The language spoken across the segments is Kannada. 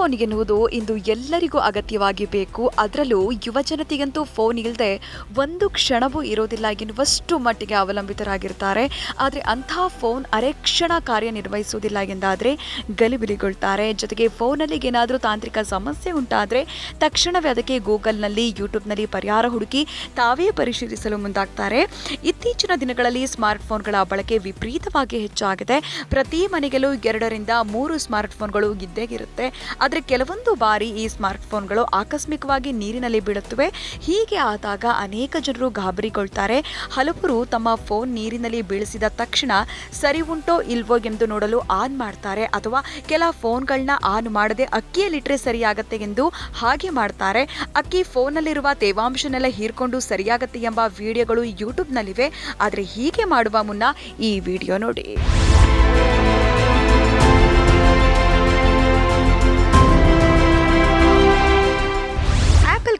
ಫೋನ್ ಎನ್ನುವುದು ಇಂದು ಎಲ್ಲರಿಗೂ ಅಗತ್ಯವಾಗಿ ಬೇಕು ಅದರಲ್ಲೂ ಯುವಜನತೆಗಂತೂ ಫೋನ್ ಇಲ್ಲದೆ ಒಂದು ಕ್ಷಣವೂ ಇರೋದಿಲ್ಲ ಎನ್ನುವಷ್ಟು ಮಟ್ಟಿಗೆ ಅವಲಂಬಿತರಾಗಿರ್ತಾರೆ. ಆದರೆ ಅಂತಹ ಫೋನ್ ಅರೆಕ್ಷಣ ಕಾರ್ಯನಿರ್ವಹಿಸುವುದಿಲ್ಲ ಎಂದಾದರೆ ಗಲಿಬಿಲಿಗೊಳ್ತಾರೆ. ಜೊತೆಗೆ ಫೋನಲ್ಲಿ ಏನಾದರೂ ತಾಂತ್ರಿಕ ಸಮಸ್ಯೆ ಉಂಟಾದರೆ ತಕ್ಷಣವೇ ಅದಕ್ಕೆ ಗೂಗಲ್ನಲ್ಲಿ, ಯೂಟ್ಯೂಬ್ನಲ್ಲಿ ಪರಿಹಾರ ಹುಡುಕಿ ತಾವೇ ಪರಿಶೀಲಿಸಲು ಮುಂದಾಗ್ತಾರೆ. ಇತ್ತೀಚಿನ ದಿನಗಳಲ್ಲಿ ಸ್ಮಾರ್ಟ್ಫೋನ್ಗಳ ಬಳಕೆ ವಿಪರೀತವಾಗಿ ಹೆಚ್ಚಾಗಿದೆ. ಪ್ರತಿ ಮನೆಗೆಲ್ಲೂ ಎರಡರಿಂದ ಮೂರು ಸ್ಮಾರ್ಟ್ಫೋನ್ಗಳು ಇದ್ದೇ ಇರುತ್ತೆ. ಆದರೆ ಕೆಲವೊಂದು ಬಾರಿ ಈ ಸ್ಮಾರ್ಟ್ಫೋನ್ಗಳು ಆಕಸ್ಮಿಕವಾಗಿ ನೀರಿನಲ್ಲಿ ಬೀಳುತ್ತವೆ. ಹೀಗೆ ಆದಾಗ ಅನೇಕ ಜನರು ಗಾಬರಿಗೊಳ್ತಾರೆ. ಹಲವರು ತಮ್ಮ ಫೋನ್ ನೀರಿನಲ್ಲಿ ಬೀಳಿಸಿದ ತಕ್ಷಣ ಸರಿ ಉಂಟೋ ಇಲ್ವೋ ಎಂದು ನೋಡಲು ಆನ್ ಮಾಡ್ತಾರೆ ಅಥವಾ ಕೆಲ ಫೋನ್ಗಳನ್ನ ಆನ್ ಮಾಡದೆ ಅಕ್ಕಿಯಲ್ಲಿಟ್ಟರೆ ಸರಿಯಾಗತ್ತೆ ಎಂದು ಹಾಗೆ ಮಾಡ್ತಾರೆ. ಅಕ್ಕಿ ಫೋನ್ನಲ್ಲಿರುವ ತೇವಾಂಶನೆಲ್ಲ ಹೀರ್ಕೊಂಡು ಸರಿಯಾಗತ್ತೆ ಎಂಬ ವಿಡಿಯೋಗಳು ಯೂಟ್ಯೂಬ್ನಲ್ಲಿವೆ. ಆದರೆ ಹೀಗೆ ಮಾಡುವ ಮುನ್ನ ಈ ವಿಡಿಯೋ ನೋಡಿ.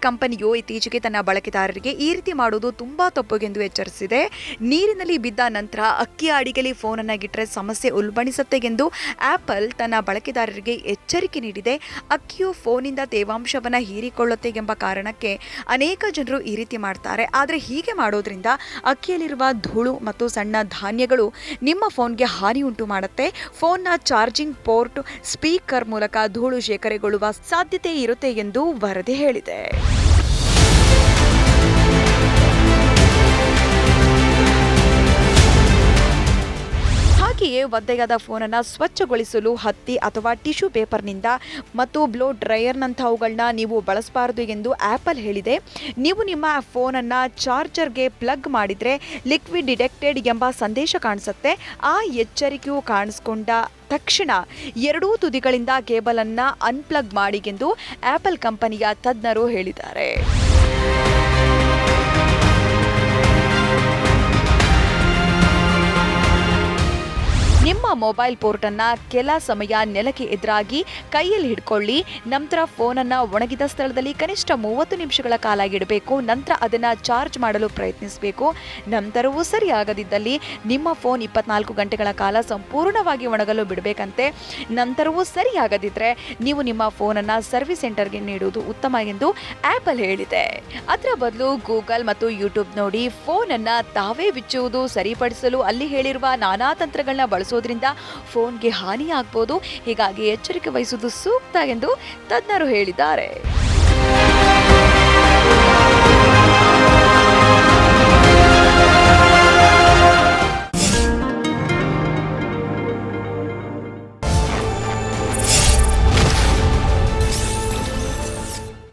ಕಂಪನಿಯು ಇತ್ತೀಚೆಗೆ ತನ್ನ ಬಳಕೆದಾರರಿಗೆ ಈ ರೀತಿ ಮಾಡುವುದು ತುಂಬಾ ತಪ್ಪುಗೆಂದು ಎಚ್ಚರಿಸಿದೆ. ನೀರಿನಲ್ಲಿ ಬಿದ್ದ ನಂತರ ಅಕ್ಕಿ ಅಡಿಗೆಲಿ ಫೋನನ್ನು ಗಿಟ್ಟರೆ ಸಮಸ್ಯೆ ಉಲ್ಬಣಿಸುತ್ತೆ ಎಂದು ಆಪಲ್ ತನ್ನ ಬಳಕೆದಾರರಿಗೆ ಎಚ್ಚರಿಕೆ ನೀಡಿದೆ. ಅಕ್ಕಿಯು ಫೋನಿಂದ ತೇವಾಂಶವನ್ನು ಹೀರಿಕೊಳ್ಳುತ್ತೆ ಎಂಬ ಕಾರಣಕ್ಕೆ ಅನೇಕ ಜನರು ಈ ರೀತಿ ಮಾಡ್ತಾರೆ. ಆದರೆ ಹೀಗೆ ಮಾಡೋದ್ರಿಂದ ಅಕ್ಕಿಯಲ್ಲಿರುವ ಧೂಳು ಮತ್ತು ಸಣ್ಣ ಧಾನ್ಯಗಳು ನಿಮ್ಮ ಫೋನ್ಗೆ ಹಾನಿ ಉಂಟು ಮಾಡುತ್ತೆ. ಫೋನ್ನ ಚಾರ್ಜಿಂಗ್ ಪೋರ್ಟ್ ಸ್ಪೀಕರ್ ಮೂಲಕ ಧೂಳು ಶೇಖರೆಗೊಳ್ಳುವ ಸಾಧ್ಯತೆ ಇರುತ್ತೆ ಎಂದು ವರದಿ ಹೇಳಿದೆ. ಹಾಗೆಯೇ ಒದ್ದೆಯಾದ ಫೋನನ್ನು ಸ್ವಚ್ಛಗೊಳಿಸಲು ಹತ್ತಿ ಅಥವಾ ಟಿಶ್ಯೂ ಪೇಪರ್ನಿಂದ ಮತ್ತು ಬ್ಲೋ ಡ್ರೈಯರ್ನಂತಹವುಗಳನ್ನ ನೀವು ಬಳಸಬಾರದು ಎಂದು ಆ್ಯಪಲ್ ಹೇಳಿದೆ. ನೀವು ನಿಮ್ಮ ಫೋನನ್ನು ಚಾರ್ಜರ್ಗೆ ಪ್ಲಗ್ ಮಾಡಿದರೆ ಲಿಕ್ವಿಡ್ ಡಿಟೆಕ್ಟೆಡ್ ಎಂಬ ಸಂದೇಶ ಕಾಣಿಸುತ್ತೆ. ಆ ಎಚ್ಚರಿಕೆಯು ಕಾಣಿಸ್ಕೊಂಡ ತಕ್ಷಣ ಎರಡೂ ತುದಿಗಳಿಂದ ಕೇಬಲನ್ನು ಅನ್ಪ್ಲಗ್ ಮಾಡಿ ಎಂದು ಆ್ಯಪಲ್ ಕಂಪನಿಯ ತಜ್ಞರು ಹೇಳಿದ್ದಾರೆ. ಮೊಬೈಲ್ ಪೋರ್ಟನ್ನು ಕೆಲ ಸಮಯ ನೆಲಕ್ಕೆ ಎದುರಾಗಿ ಕೈಯಲ್ಲಿ ಹಿಡ್ಕೊಳ್ಳಿ, ನಂತರ ಫೋನನ್ನು ಒಣಗಿದ ಸ್ಥಳದಲ್ಲಿ ಕನಿಷ್ಠ ಮೂವತ್ತು ನಿಮಿಷಗಳ ಕಾಲ ಇಡಬೇಕು, ನಂತರ ಅದನ್ನು ಚಾರ್ಜ್ ಮಾಡಲು ಪ್ರಯತ್ನಿಸಬೇಕು. ನಂತರವೂ ಸರಿಯಾಗದಿದ್ದಲ್ಲಿ ನಿಮ್ಮ ಫೋನ್ ಇಪ್ಪತ್ನಾಲ್ಕು ಗಂಟೆಗಳ ಕಾಲ ಸಂಪೂರ್ಣವಾಗಿ ಒಣಗಲು ಬಿಡಬೇಕಂತೆ. ನಂತರವೂ ಸರಿಯಾಗದಿದ್ದರೆ ನೀವು ನಿಮ್ಮ ಫೋನನ್ನು ಸರ್ವಿಸ್ ಸೆಂಟರ್ಗೆ ನೀಡುವುದು ಉತ್ತಮ ಎಂದು ಆ್ಯಪಲ್ ಹೇಳಿದೆ. ಅದರ ಬದಲು ಗೂಗಲ್ ಮತ್ತು ಯೂಟ್ಯೂಬ್ ನೋಡಿ ಫೋನನ್ನು ತಾವೇ ಬಿಚ್ಚುವುದು ಸರಿಪಡಿಸಲು ಅಲ್ಲಿ ಹೇಳಿರುವ ನಾನಾ ತಂತ್ರಗಳನ್ನ ಬಳಸೋದ್ರಿಂದ ಫೋನ್ಗೆ ಹಾನಿಯಾಗ್ಬೋದು. ಹೀಗಾಗಿ ಎಚ್ಚರಿಕೆ ವಹಿಸುವುದು ಸೂಕ್ತ ಎಂದು ತಜ್ಞರು ಹೇಳಿದ್ದಾರೆ.